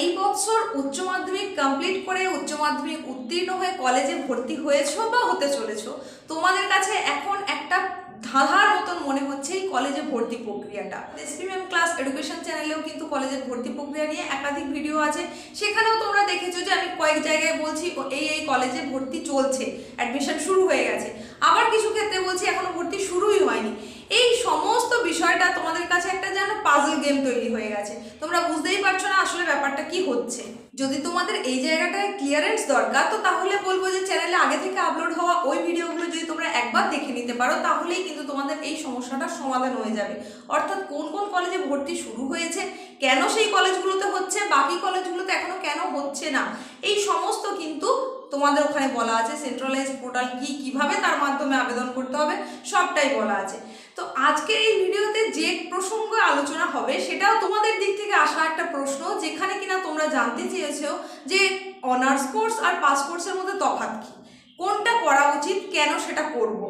এই বছর উচ্চ মাধ্যমিক কমপ্লিট করে উচ্চ মাধ্যমিক উত্তীর্ণ হয়ে কলেজে ভর্তি হয়েছো বা হতে চলেছো? তোমাদের কাছে এখন একটা ধাঁধার মতন মনে হচ্ছে এই কলেজে ভর্তি প্রক্রিয়াটা। এসপিএম ক্লাস এডুকেশন চ্যানেলেও কিন্তু কলেজের ভর্তি প্রক্রিয়া নিয়ে একাধিক ভিডিও আছে। সেখানেও তোমরা দেখেছ যে আমি কয়েক জায়গায় বলছি এই এই কলেজে ভর্তি চলছে। অ্যাডমিশন শুরু হয়ে গেছে। আবার কিছু ক্ষেত্রে বলছি, এখনও ভর্তি শুরুই হয়নি। এই সমস্ত বিষয়টা তোমাদের কাছে একটা যেন পাজল গেম তৈরি হয়ে গেছে। তোমরা বুঝতেই পারছ না আসলে ব্যাপারটা কি হচ্ছে। যদি তোমাদের এই জায়গাটায় ক্লিয়ারেন্স দরকার, তো তাহলে বলব যে চ্যানেলে আগে থেকে আপলোড হওয়া ওই ভিডিওগুলো যদি তোমরা একবার দেখে নিতে পারো, তাহলেই কিন্তু তোমাদের এই সমস্যাটার সমাধান হয়ে যাবে। অর্থাৎ কোন কোন কলেজে ভর্তি শুরু হয়েছে, কেন সেই কলেজগুলোতে হচ্ছে, বাকি কলেজগুলোতে এখনও কেন হচ্ছে না, এই সমস্ত কিন্তু তোমাদের ওখানে বলা আছে সেন্ট্রালাইজ পোর্টাল কি কীভাবে তার মাধ্যমে আবেদন করতে হবে, সবটাই বলা আছে। তো আজকের এই ভিডিওতে যে প্রসঙ্গ আলোচনা হবে, সেটাও তোমাদের দিক থেকে আসা একটা প্রশ্ন, যেখানে কিনা তোমরা জানতে চেয়েছো যে অনার্স কোর্স আর পাস কোর্সের মধ্যে তফাৎ কি। কোনটা করা উচিত, কেন সেটা করব?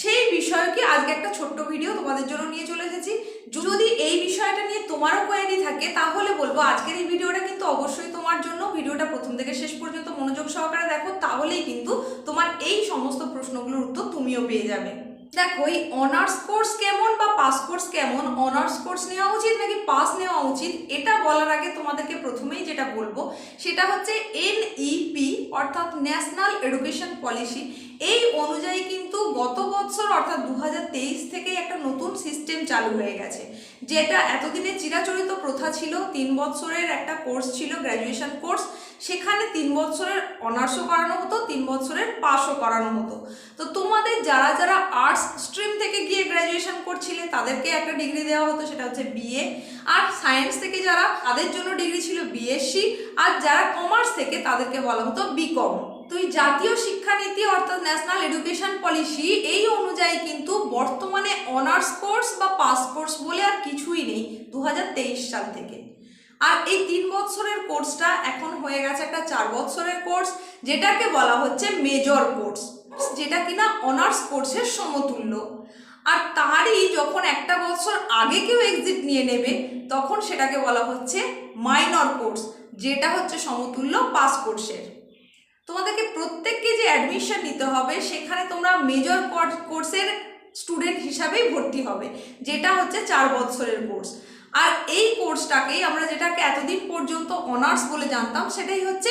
সেই বিষয়কে আজকে একটা ছোট্ট ভিডিও তোমাদের জন্য নিয়ে চলে এসেছি। যদি এই বিষয়টা নিয়ে তোমারও কোয়ারি থাকে, তাহলে বলব আজকের এই ভিডিওটা কিন্তু অবশ্যই তোমার জন্য। ভিডিওটা প্রথম থেকে শেষ পর্যন্ত মনোযোগ সহকারে দেখো, তাহলেই কিন্তু তোমার এই সমস্ত প্রশ্নগুলোর উত্তর তুমিও পেয়ে যাবে। দেখো, এই অনার্স কোর্স কেমন বা পাস কোর্স কেমন? অনার্স কোর্স নেওয়া উচিত নাকি পাস নেওয়া উচিত? এটা বলার আগে তোমাদেরকে প্রথমেই যেটা বলব, সেটা হচ্ছে এনইপি অর্থাৎ ন্যাশনাল এডুকেশন পলিসি এই অনুযায়ী কিন্তু গত বছর, অর্থাৎ দু থেকেই একটা নতুন সিস্টেম চালু হয়ে গেছে, যেটা এতদিনে চিরাচরিত প্রথা ছিল। তিন বছরের একটা কোর্স ছিল গ্র্যাজুয়েশন কোর্স সেখানে তিন বছরের অনার্সও করানো হতো, তিন বছরের পাসও করানো হতো। তো তোমাদের যারা যারা আর্টস স্ট্রিম থেকে গিয়ে গ্র্যাজুয়েশন করছিলে, তাদেরকে একটা ডিগ্রি দেওয়া হতো, সেটা হচ্ছে বিএ আর সায়েন্স থেকে যারা, তাদের জন্য ডিগ্রি ছিল বিএসসি আর যারা কমার্স থেকে, তাদেরকে বলা হতো বিকম তো এই জাতীয় শিক্ষানীতি, অর্থাৎ ন্যাশনাল এডুকেশন পলিসি এই অনুযায়ী কিন্তু বর্তমানে অনার্স কোর্স বা পাস কোর্স বলে আর কিছুই নেই দু হাজার তেইশ সাল থেকে। আর এই তিন বছরের কোর্সটা এখন হয়ে গেছে একটা চার বছরের কোর্স, যেটাকে বলা হচ্ছে মেজর কোর্স, যেটা কিনা অনার্স কোর্সের সমতুল্য। আর তারই যখন একটা বছর আগে কেউ এক্সিট নিয়ে নেবে, তখন সেটাকে বলা হচ্ছে মাইনর কোর্স, যেটা হচ্ছে সমতুল্য পাস কোর্সের। তোমাদেরকে প্রত্যেককে যে অ্যাডমিশন নিতে হবে, সেখানে তোমরা মেজর কোর্সের স্টুডেন্ট হিসাবেই ভর্তি হবে, যেটা হচ্ছে চার বছরের কোর্স। আর এই কোর্সটাকেই আমরা যেটাকে এতদিন পর্যন্ত অনার্স বলে জানতাম, সেটাই হচ্ছে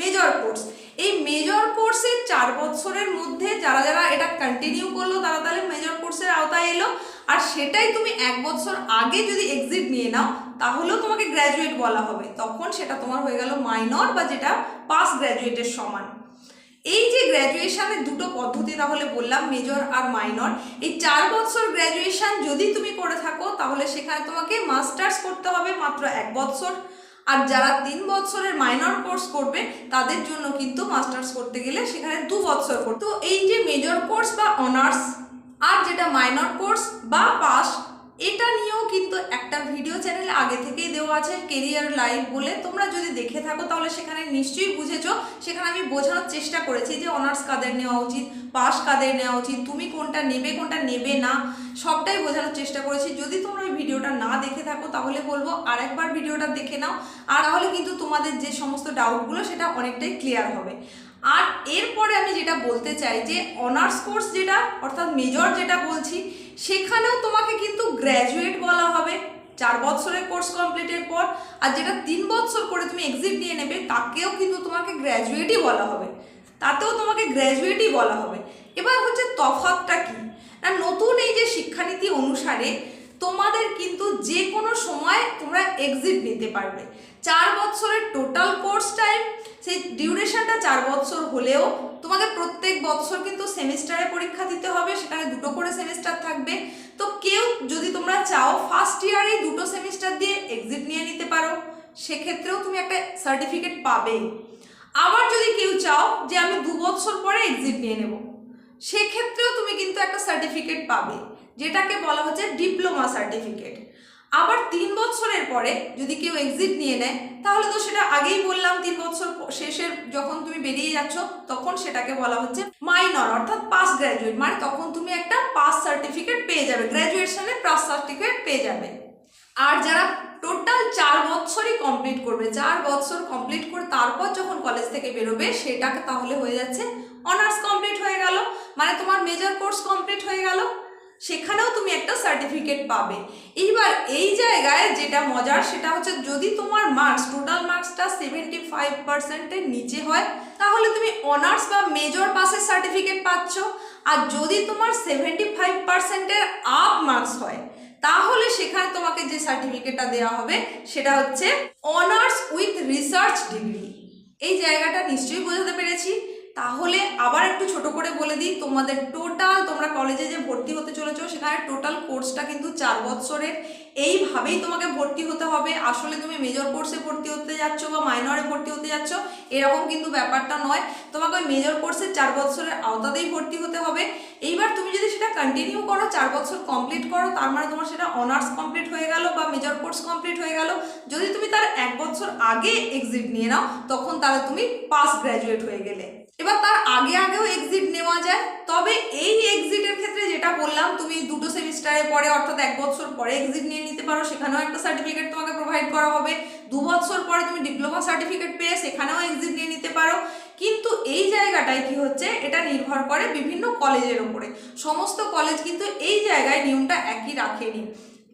মেজর কোর্স এই মেজর কোর্সের চার বছরের মধ্যে যারা যারা এটা কন্টিনিউ করল, তারা তাহলে মেজর কোর্সের আওতায় এলো। আর সেটাই তুমি এক বছর আগে যদি এক্সিট নিয়ে নাও, তাহলেও তোমাকে গ্র্যাজুয়েট বলা হবে। তখন সেটা তোমার হয়ে গেল মাইনর বা যেটা পাস গ্র্যাজুয়েটের সমান। এই যে গ্র্যাজুয়েশনের দুটো পদ্ধতি তাহলে বললাম মেজর আর মাইনর এই চার বছর গ্র্যাজুয়েশন যদি তুমি করে থাকো, তাহলে সেখানে তোমাকে মাস্টার্স করতে হবে মাত্র এক বছর। আর যারা তিন বছরের মাইনর কোর্স করবে, তাদের জন্য কিন্তু মাস্টার্স করতে গেলে সেখানে দু বছর করতে তো এই যে মেজর কোর্স বা অনার্স আর যেটা মাইনর কোর্স বা পাস এটা নিয়েও কিন্তু একটা ভিডিও চ্যানেল আগে থেকেই দেওয়া আছে কেরিয়ার লাইভ বলে। তোমরা যদি দেখে থাকো, তাহলে সেখানে নিশ্চয়ই বুঝেছ। সেখানে আমি বোঝানোর চেষ্টা করেছি যে অনার্স কাদের নেওয়া উচিত পাস কাদের নেওয়া উচিত, তুমি কোনটা নেবে কোনটা নেবে না, সবটাই বোঝানোর চেষ্টা করেছি। যদি তোমরা ওই ভিডিওটা না দেখে থাকো, তাহলে বলব আরেকবার ভিডিওটা দেখে নাও। আর তাহলে কিন্তু তোমাদের যে সমস্ত ডাউটগুলো সেটা অনেকটাই ক্লিয়ার হবে। আর এরপরে আমি যেটা বলতে চাই যে অনার্স কোর্স যেটা, অর্থাৎ মেজর যেটা বলছি, সেখানেও তোমাকে কিন্তু গ্র্যাজুয়েট বলা হবে। চার বছরের কোর্স কমপ্লিটের পর, আর যেটা তিন বছর করে তুমি এক্সিট নিয়ে নেবে, তাকেও কিন্তু তোমাকে গ্র্যাজুয়েটই বলা হবে। তাতেও তোমাকে গ্র্যাজুয়েটই বলা হবে। এবার হচ্ছে তফাতটা কি? না, নতুন এই যে শিক্ষানীতি অনুসারে তোমাদের কিন্তু যে কোনো সময় তোমরা এক্সিট নিতে পারবে। চার বছরের টোটাল কোর্স টাইম সেই ডিউরেশনটা চার বছর হলেও তোমাদের প্রত্যেক বছর কিন্তু সেমিস্টারে পরীক্ষা দিতে হবে, সেখানে দুটো করে সেমিস্টার থাকবে। তো কেউ যদি তোমরা চাও ফার্স্ট ইয়ারে দুটো সেমিস্টার দিয়ে এক্সিট নিয়ে নিতে পারো, সেক্ষেত্রেও তুমি একটা সার্টিফিকেট পাবে। আবার যদি কেউ চাও যে আমি দু বছর পরে এক্সিট নিয়ে নেব, সেক্ষেত্রেও তুমি কিন্তু একটা সার্টিফিকেট পাবে, যেটাকে বলা হচ্ছে ডিপ্লোমা সার্টিফিকেট আবার তিন বছরের পরে যদি কেউ এক্সিট নিয়ে নেয় তাহলে তো সেটা আগেই বললাম, তিন বছর শেষের যখন তুমি বেরিয়ে যাচ্ছ, তখন সেটাকে বলা হচ্ছে মাইনর অর্থাৎ পাস গ্র্যাজুয়েট মানে তখন তুমি একটা পাস সার্টিফিকেট পেয়ে যাবে গ্র্যাজুয়েশনে পাস সার্টিফিকেট পেয়ে যাবে। আর যারা টোটাল চার বছরই কমপ্লিট করবে, চার বছর কমপ্লিট করে তারপর যখন কলেজ থেকে বেরোবে, সেটাকে তাহলে হয়ে যাচ্ছে অনার্স কমপ্লিট হয়ে গেল। মানে তোমার মেজর কোর্স কমপ্লিট হয়ে গেল। সেখানেও তুমি একটা সার্টিফিকেট পাবে। এইবার এই জায়গায় যেটা মজার সেটা হচ্ছে যদি তোমার মার্কস টোটাল মার্কসটা সেভেন্টি ফাইভ পার্সেন্টের নিচে হয়, তাহলে তুমি অনার্স বা মেজর পাসের সার্টিফিকেট পাচ্ছ। আর যদি তোমার সেভেন্টি ফাইভ পার্সেন্টের আপ মার্কস হয়, তাহলে সেখানে তোমাকে যে সার্টিফিকেটটা দেওয়া হবে, সেটা হচ্ছে অনার্স উইথ রিসার্চ ডিগ্রি এই জায়গাটা নিশ্চয়ই বোঝাতে পেরেছি। তাহলে আবার একটু ছোট করে বলে দিই, তোমাদের টোটাল তোমরা কলেজে যে ভর্তি হতে চলেছো, সেখানে টোটাল কোর্সটা কিন্তু চার বছরের এইভাবেই তোমাকে ভর্তি হতে হবে। আসলে তুমি মেজর কোর্সে ভর্তি হতে যাচ্ছ বা মাইনরে ভর্তি হতে যাচ্ছ, এরকম কিন্তু ব্যাপারটা নয়। তোমাকে ওই মেজর কোর্সের চার বছরের আওতাতেই ভর্তি হতে হবে। এইবার তুমি যদি সেটা কন্টিনিউ করো, চার বছর কমপ্লিট করো, তার মানে তোমার সেটা অনার্স কমপ্লিট হয়ে গেল বা মেজর কোর্স কমপ্লিট হয়ে গেল। যদি তুমি তার এক বছর আগে এক্সিট নিয়ে নাও, তখন তাহলে তুমি পাস গ্র্যাজুয়েট হয়ে গেলে। এবার তার আগে আগেও এক্সিট নেওয়া যায়। তবে এই এক্সিটের ক্ষেত্রে যেটা বললাম, তুমি দুটো সেমিস্টারে পরে, অর্থাৎ এক বছর পরে এক্সিট নিয়ে নিতে পারো। সেখানেও একটা সার্টিফিকেট তোমাকে প্রোভাইড করা হবে। দু বছর পরে তুমি ডিপ্লোমা সার্টিফিকেট পেয়ে সেখানেও এক্সিট নিয়ে নিতে পারো। কিন্তু এই জায়গাটায় কি হচ্ছে, এটা নির্ভর করে বিভিন্ন কলেজের ওপরে। সমস্ত কলেজ কিন্তু এই জায়গায় নিয়মটা একই রাখেনি।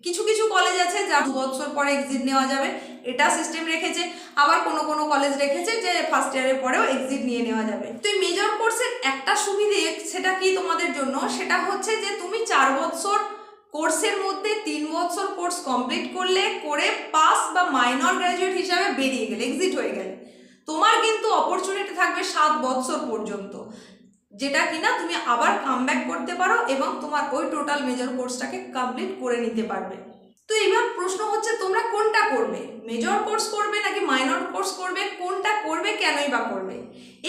কিছু কিছু কলেজ আছে যা দু বছর পরে এক্সিট নেওয়া যাবে। এটা সিস্টেম রেখেছে, আবার কোনো কোনো কলেজ রেখেছে যে ফার্স্ট ইয়ারের পরেও এক্সিট নিয়ে নেওয়া যাবে। তো এই মেজর কোর্সের একটা সুবিধে সেটা কি তোমাদের জন্য? সেটা হচ্ছে যে তুমি চার বছর কোর্সের মধ্যে তিন বছর কোর্স কমপ্লিট করলে, করে পাস বা মাইনর গ্র্যাজুয়েট হিসাবে বেরিয়ে গেলে এক্সিট হয়ে গেলে। তোমার কিন্তু অপরচুনিটি থাকবে সাত বছর পর্যন্ত। যেটা কিনা তুমি আবার কামব্যাক করতে পারো এবং তোমার ওই টোটাল মেজর কোর্সটাকে কমপ্লিট করে নিতে পারবে। তো এবার প্রশ্ন হচ্ছে, তোমরা কোনটা করবে? মেজর কোর্স করবে নাকি মাইনর কোর্স করবে? কোনটা করবে, কেনই বা করবে?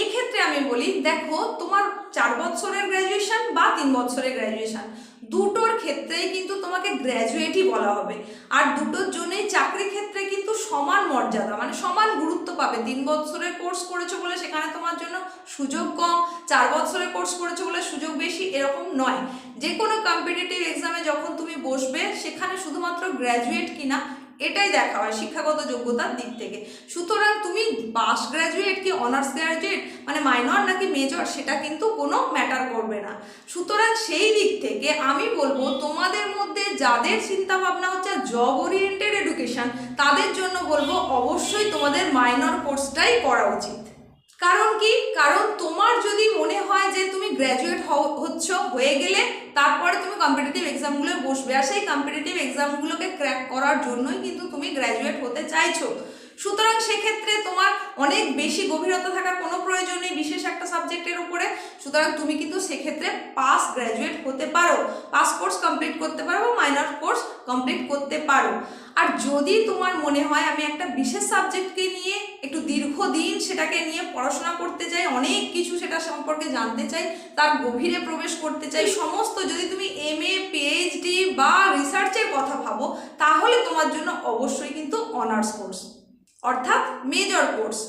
এক্ষেত্রে আমি বলি, দেখো, তোমার চার বছরের গ্র্যাজুয়েশন বা তিন বছরের গ্র্যাজুয়েশন দুটোর ক্ষেত্রেই কিন্তু তোমাকে গ্র্যাজুয়েটই বলা হবে। আর দুটোর জন্যই চাকরি ক্ষেত্রে কিন্তু সমান মর্যাদা মানে সমান গুরুত্ব পাবে। তিন বছরের কোর্স করেছ বলে সেখানে তোমার জন্য সুযোগ কম, চার বছরের কোর্স করেছ বলে সুযোগ বেশি, এরকম নয়। যে কোনো কম্পিটিটিভ এক্সামে যখন তুমি বসবে, সেখানে শুধুমাত্র গ্র্যাজুয়েট কিনা এটাই দেখা হয় শিক্ষাগত যোগ্যতার দিক থেকে। সুতরাং তুমি পাস গ্র্যাজুয়েট কি অনার্স গ্র্যাজুয়েট মানে মাইনর নাকি মেজর সেটা কিন্তু কোনো ম্যাটার করবে না। সুতরাং সেই দিক থেকে আমি বলব, তোমাদের মধ্যে যাদের চিন্তা ভাবনা হচ্ছে জব ওরিয়েন্টেড এডুকেশান তাদের জন্য বলব অবশ্যই তোমাদের মাইনর কোর্সটাই করা উচিত। কারণ কি? কারণ তোমার যদি মনে হয় যে তুমি গ্র্যাজুয়েট হচ্ছ, হয়ে গেলে তারপরে তুমি কম্পিটিটিভ এক্সামগুলো বসবে। আর সেই কম্পিটিটিভ এক্সামগুলোকে ক্র্যাক করার জন্যই কিন্তু তুমি গ্র্যাজুয়েট হতে চাইছো। সুতরাং সেক্ষেত্রে তোমার অনেক বেশি গভীরতা থাকার কোনো প্রয়োজন নেই বিশেষ একটা সাবজেক্টের উপরে। সুতরাং তুমি কিন্তু সেক্ষেত্রে পাস গ্র্যাজুয়েট হতে পারো। পাস কোর্স কমপ্লিট করতে পারো বা মাইনর কোর্স কমপ্লিট করতে পারো। আর যদি তোমার মনে হয় আমি একটা বিশেষ সাবজেক্টকে নিয়ে একটু দীর্ঘদিন সেটাকে নিয়ে পড়াশোনা করতে চাই, অনেক কিছু সেটা সম্পর্কে জানতে চাই, তার গভীরে প্রবেশ করতে চাই, সমস্ত যদি তুমি এম এ পিএইচডি বা রিসার্চের কথা ভাবো, তাহলে তোমার জন্য অবশ্যই কিন্তু অনার্স কোর্স অর্থাৎ মেজর কোর্স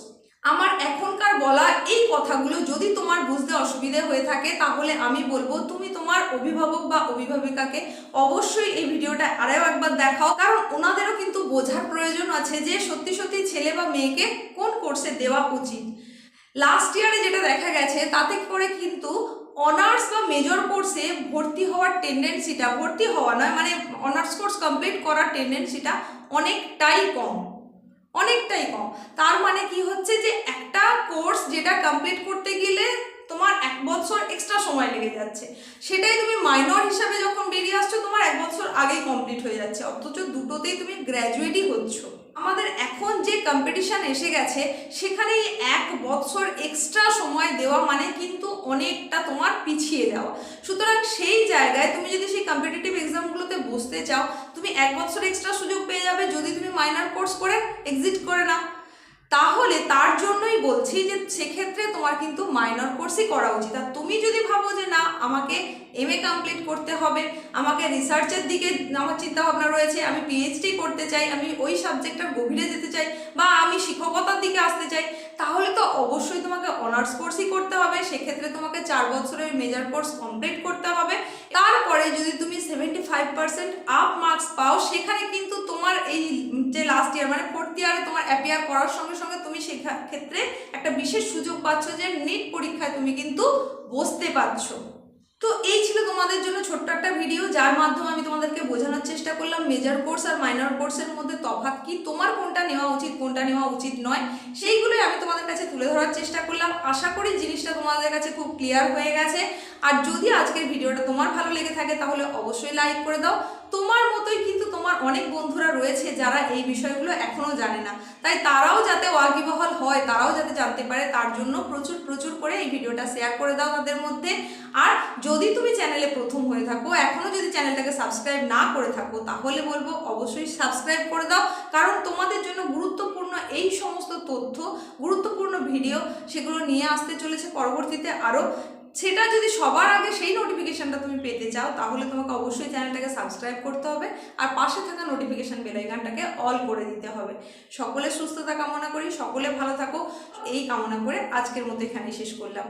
আমার এখনকার বলা এই কথাগুলো যদি তোমার বুঝতে অসুবিধে হয়ে থাকে, তাহলে আমি বলব তুমি তোমার অভিভাবক বা অভিভাবিকাকে অবশ্যই এই ভিডিওটা আরও একবার দেখাও। কারণ ওনাদেরও কিন্তু বোঝার প্রয়োজন আছে যে সত্যি সত্যি ছেলে বা মেয়েকে কোন কোর্সে দেওয়া উচিত। লাস্ট ইয়ারে যেটা দেখা গেছে, তাতে করে কিন্তু অনার্স বা মেজর কোর্সে ভর্তি হওয়ার টেন্ডেন্সিটা ভর্তি হওয়া নয় মানে অনার্স কোর্স কমপ্লিট করার টেন্ডেন্সিটা অনেকটাই কম। অনেকটাই কম। তার মানে কি হচ্ছে যে একটা কোর্স যেটা কমপ্লিট করতে গেলে তোমার এক বছর এক্সট্রা সময় লেগে যাচ্ছে। সেটাই তুমি মাইনর হিসাবে যখন বেরিয়ে আসছো, তোমার এক বছর আগেই কমপ্লিট হয়ে যাচ্ছে। অথচ দুটোতেই তুমি গ্র্যাজুয়েটই হচ্ছ। আমাদের এখন যে কম্পিটিশন এসে গেছে সেখানে এক বছর এক্সট্রা সময় দেওয়া মানে কিন্তু অনেকটা তোমার পিছিয়ে যাওয়া। সুতরাং সেই জায়গায় তুমি যদি সেই কম্পিটিটিভ এক্সামগুলোতে বসতে চাও, তুমি এক বছর এক্সট্রা সুযোগ পেয়ে যাবে যদি তুমি মাইনর কোর্স করে এক্সিট করে নাও। তাহলে তার জন্যই বলছি যে, সেক্ষেত্রে তোমার কিন্তু মাইনর কোর্সই করা উচিত। আর তুমি যদি ভাবো যে, না, আমাকে এম এ কমপ্লিট করতে হবে। আমাকে রিসার্চের দিকে আমার চিন্তা ভাবনা রয়েছে। আমি পিএইচডি করতে চাই, আমি ওই সাবজেক্টটার গভীরে যেতে চাই বা আমি শিক্ষকতার দিকে আসতে চাই চাই তাহলে তো অবশ্যই তোমাকে অনার্স কোর্সই করতে হবে। সেক্ষেত্রে তোমাকে চার বছরের মেজর কোর্স কমপ্লিট করতে হবে। তারপরে যদি তুমি seventy five percent up marks পাও, সেখানে কিন্তু তোমার এই যে লাস্ট ইয়ার মানে ফোর্থ ইয়ারে তোমার অ্যাপিয়ার করার সঙ্গে সঙ্গে তুমি সেক্ষেত্রে একটা বিশেষ সুযোগ পাচ্ছ যে নিট পরীক্ষায় তুমি কিন্তু বসতে পারছ। তো এই ছিল তোমাদের জন্য ছোট্ট একটা ভিডিও যার মাধ্যমে আমি তোমাদেরকে বোঝানোর চেষ্টা করলাম মেজর কোর্স আর মাইনর কোর্সের মধ্যে তফাৎ কি, তোমার কোনটা নেওয়া উচিত, কোনটা নেওয়া উচিত নয়, সেইগুলোই আমি তোমাদের কাছে তুলে ধরার চেষ্টা করলাম। আশা করি জিনিসটা তোমাদের কাছে খুব ক্লিয়ার হয়ে গেছে। আর যদি আজকের ভিডিওটা তোমার ভালো লেগে থাকে, তাহলে অবশ্যই লাইক করে দাও। তোমার মতোই কিন্তু তোমার অনেক বন্ধুরা রয়েছে যারা এই বিষয়গুলো এখনও জানে না। তাই তারাও যাতে ওয়াকিবহাল হয়, তারাও যাতে জানতে পারে, তার জন্য প্রচুর প্রচুর করে এই ভিডিওটা শেয়ার করে দাও তাদের মধ্যে। আর যদি তুমি চ্যানেলে প্রথম হয়ে থাকো, এখনও যদি চ্যানেলটাকে সাবস্ক্রাইব না করে থাকো, তাহলে বলব অবশ্যই সাবস্ক্রাইব করে দাও। কারণ তোমাদের জন্য গুরুত্বপূর্ণ এই সমস্ত তথ্য, গুরুত্বপূর্ণ ভিডিও সেগুলো নিয়ে আসতে চলেছে পরবর্তীতে আরও সেটা যদি সবার আগে সেই নোটিফিকেশানটা তুমি পেতে চাও, তাহলে তোমাকে অবশ্যই চ্যানেলটাকে সাবস্ক্রাইব করতে হবে। আর পাশে থাকা নোটিফিকেশন বেলাইকানটাকে অল করে দিতে হবে। সকলে সুস্থতা কামনা করি, সকলে ভালো থাকো। এই কামনা করে আজকের মতো এখানেই শেষ করলাম।